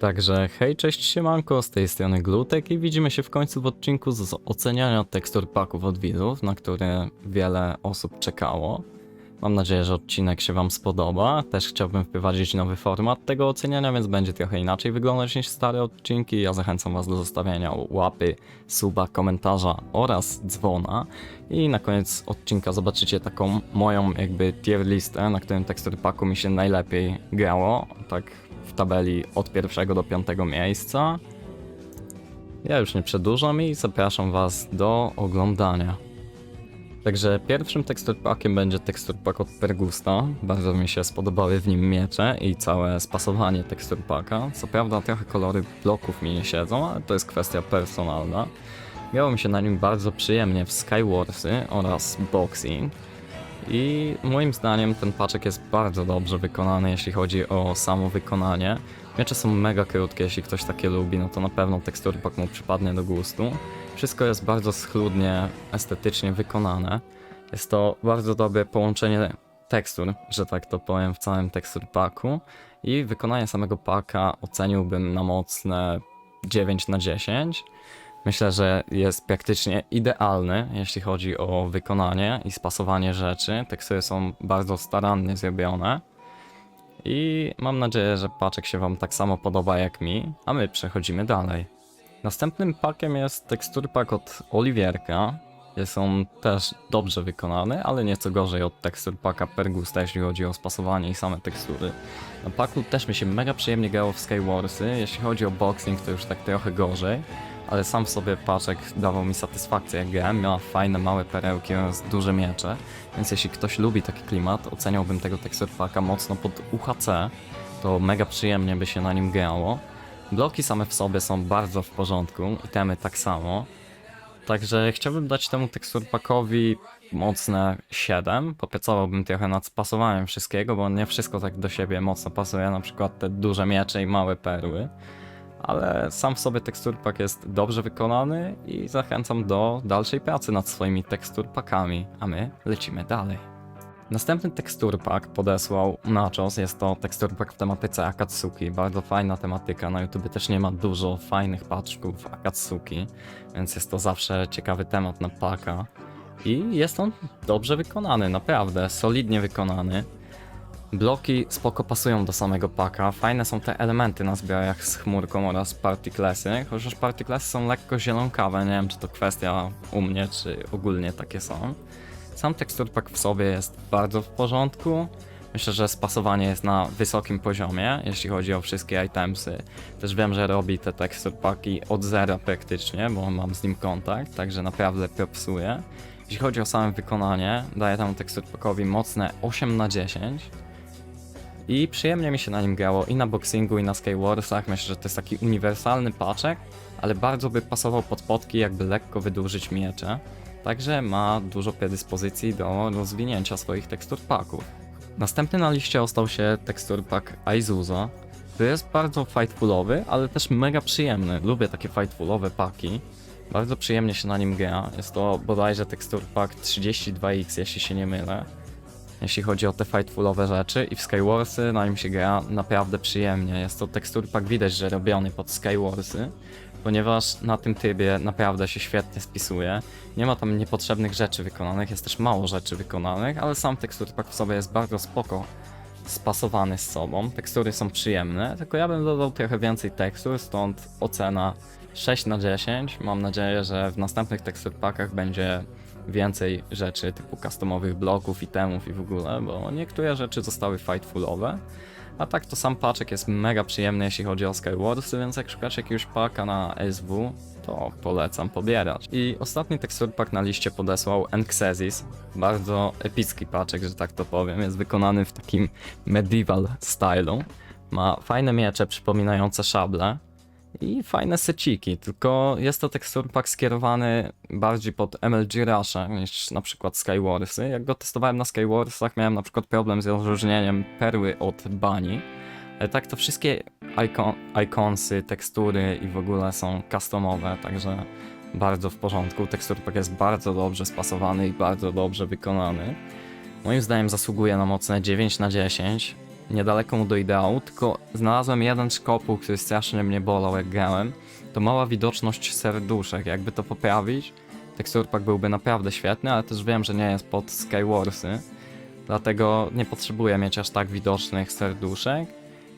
Także hej, cześć siemanko, z tej strony Glutek i widzimy się w końcu w odcinku z oceniania tekstur paków od widzów, na które wiele osób czekało. Mam nadzieję, że odcinek się wam spodoba. Też chciałbym wprowadzić nowy format tego oceniania, więc będzie trochę inaczej wyglądać niż stare odcinki. Ja zachęcam was do zostawiania łapy, suba, komentarza oraz dzwona. I na koniec odcinka zobaczycie taką moją jakby tier listę, na którym tekstur paku mi się najlepiej grało. Tak w tabeli od pierwszego do piątego miejsca. Ja już nie przedłużam i zapraszam Was do oglądania. Także pierwszym tekstur packiem będzie tekstur pack od Pergusta. Bardzo mi się spodobały w nim miecze i całe spasowanie tekstur packa. Co prawda trochę kolory bloków mi nie siedzą, ale to jest kwestia personalna. Grało mi się na nim bardzo przyjemnie w Skywarsy oraz Boxing. I moim zdaniem ten paczek jest bardzo dobrze wykonany, jeśli chodzi o samo wykonanie. Miecze są mega krótkie, jeśli ktoś takie lubi, no to na pewno tekstur pak mu przypadnie do gustu. Wszystko jest bardzo schludnie, estetycznie wykonane. Jest to bardzo dobre połączenie tekstur, że tak to powiem, w całym tekstur paku. I wykonanie samego paka oceniłbym na mocne 9 na 10. Myślę, że jest praktycznie idealny, jeśli chodzi o wykonanie i spasowanie rzeczy. Tekstury są bardzo starannie zrobione. I mam nadzieję, że paczek się Wam tak samo podoba jak mi, a my przechodzimy dalej. Następnym pakiem jest tekstur pak od Oliwierka. Jest on też dobrze wykonany, ale nieco gorzej od tekstur paka Pergusta, jeśli chodzi o spasowanie i same tekstury. Na paku też mi się mega przyjemnie grało w Skywarsy, jeśli chodzi o boxing to już tak trochę gorzej ale sam w sobie paczek dawał mi satysfakcję. Jak grałem, miała fajne małe perełki oraz duże miecze, więc jeśli ktoś lubi taki klimat, oceniałbym tego tekstur packa mocno pod UHC, to mega przyjemnie by się na nim grało. Bloki same w sobie są bardzo w porządku, itemy tak samo, także chciałbym dać temu tekstur packowi mocne 7, popracowałbym trochę nad spasowaniem wszystkiego, bo nie wszystko tak do siebie mocno pasuje, na przykład te duże miecze i małe perły ale sam w sobie teksturpak jest dobrze wykonany i zachęcam do dalszej pracy nad swoimi teksturpakami, a my lecimy dalej. Następny teksturpak podesłał Nachos, jest to teksturpak w tematyce Akatsuki, bardzo fajna tematyka, na YouTube też nie ma dużo fajnych paczków Akatsuki, więc jest to zawsze ciekawy temat na paka. I jest on dobrze wykonany, naprawdę, solidnie wykonany. Bloki spoko pasują do samego paka. Fajne są te elementy na zbrojach z chmurką oraz partyklesy. Chociaż partyklesy są lekko zielonkawe. Nie wiem, czy to kwestia u mnie, czy ogólnie takie są. Sam teksturpak w sobie jest bardzo w porządku. Myślę, że spasowanie jest na wysokim poziomie, jeśli chodzi o wszystkie itemsy. Też wiem, że robi te teksturpaki od zera praktycznie, bo mam z nim kontakt, także naprawdę propsuję. Jeśli chodzi o same wykonanie, daję temu teksturpakowi mocne 8 na 10. I przyjemnie mi się na nim grało i na boxingu, i na Skywarsach. Myślę, że to jest taki uniwersalny paczek, ale bardzo by pasował pod potki, jakby lekko wydłużyć miecze. Także ma dużo predyspozycji do rozwinięcia swoich tekstur paków. Następny na liście ostał się tekstur pack Aizuza, który jest bardzo fightfulowy, ale też mega przyjemny. Lubię takie fightfulowe paki. Bardzo przyjemnie się na nim gra. Jest to bodajże tekstur pack 32X, jeśli się nie mylę jeśli chodzi o te fightfulowe rzeczy i w Skywarsy na nim się gra naprawdę przyjemnie. Jest to teksturpak widać, że robiony pod Skywarsy, ponieważ na tym trybie naprawdę się świetnie spisuje. Nie ma tam niepotrzebnych rzeczy wykonanych, jest też mało rzeczy wykonanych, ale sam teksturpak w sobie jest bardzo spoko spasowany z sobą. Tekstury są przyjemne, tylko ja bym dodał trochę więcej tekstur, stąd ocena 6 na 10. Mam nadzieję, że w następnych teksturpakach będzie więcej rzeczy typu customowych bloków, itemów i w ogóle, bo niektóre rzeczy zostały fightfulowe. A tak to sam paczek jest mega przyjemny jeśli chodzi o Skywarsy, więc jak szukacie jakiegoś paka na SW, to polecam pobierać. I ostatni teksturpak na liście podesłał Enxesis. Bardzo epicki paczek, że tak to powiem. Jest wykonany w takim medieval stylu. Ma fajne miecze przypominające szable i fajne seciki, tylko jest to teksturpak skierowany bardziej pod MLG Rusha niż na przykład Skywarsy. Jak go testowałem na Skywarsach miałem na przykład problem z rozróżnieniem perły od bani. Ale tak to wszystkie icon iconsy, tekstury i w ogóle są customowe, także bardzo w porządku. Teksturpak jest bardzo dobrze spasowany i bardzo dobrze wykonany. Moim zdaniem zasługuje na mocne 9 na 10. niedaleko mu do ideału, tylko znalazłem jeden szkopuł, który strasznie mnie bolał jak grałem. To mała widoczność serduszek, jakby to poprawić, teksturpak byłby naprawdę świetny, ale też wiem, że nie jest pod Skywarsy, dlatego nie potrzebuję mieć aż tak widocznych serduszek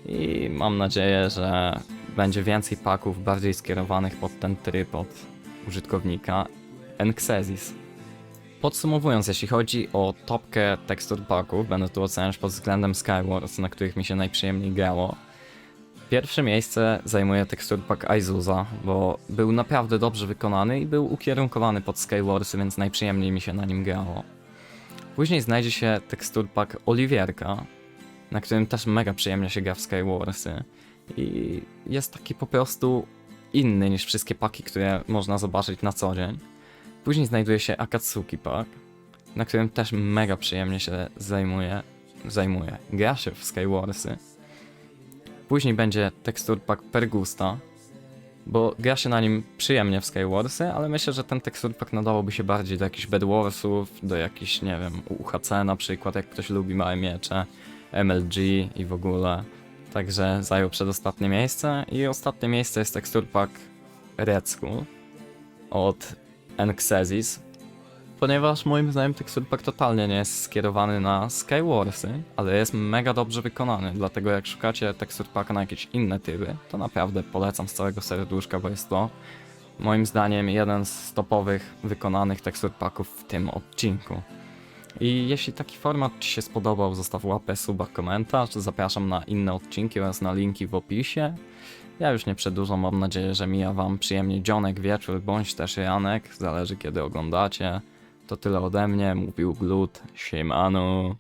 i mam nadzieję, że będzie więcej paków bardziej skierowanych pod ten tryb od użytkownika Enxesis. Podsumowując, jeśli chodzi o topkę tekstur paków, będę tu oceniać pod względem Skywars, na których mi się najprzyjemniej grało. Pierwsze miejsce zajmuje tekstur pack Aizuza, bo był naprawdę dobrze wykonany i był ukierunkowany pod Skywarsy, więc najprzyjemniej mi się na nim grało. Później znajdzie się tekstur pack Oliwierka, na którym też mega przyjemnie się gra w Skywarsy. I jest taki po prostu inny niż wszystkie paki, które można zobaczyć na co dzień. Później znajduje się Akatsuki Park, na którym też mega przyjemnie się zajmuje, zajmuje. Gra się w Skywarsy. Później będzie tekstur pack Pergusta, bo gra się na nim przyjemnie w Skywarsy, ale myślę, że ten tekstur pack nadawałby się bardziej do jakichś Bedwarsów, do jakichś, nie wiem, UHC na przykład, jak ktoś lubi małe miecze, MLG i w ogóle. Także zajął przedostatnie miejsce i ostatnie miejsce jest tekstur pack Red Skull od Enxesis, ponieważ moim zdaniem tekstur pack totalnie nie jest skierowany na Skywarsy, ale jest mega dobrze wykonany, dlatego jak szukacie tekstur packa na jakieś inne typy, to naprawdę polecam z całego serduszka, bo jest to moim zdaniem jeden z topowych wykonanych tekstur packów w tym odcinku. I jeśli taki format Ci się spodobał, zostaw łapę, suba, komentarz. Zapraszam na inne odcinki oraz na linki w opisie. Ja już nie przedłużam, mam nadzieję, że mija Wam przyjemnie dzionek, wieczór, bądź też ranek, zależy kiedy oglądacie. To tyle ode mnie, mówił Glut, siemano.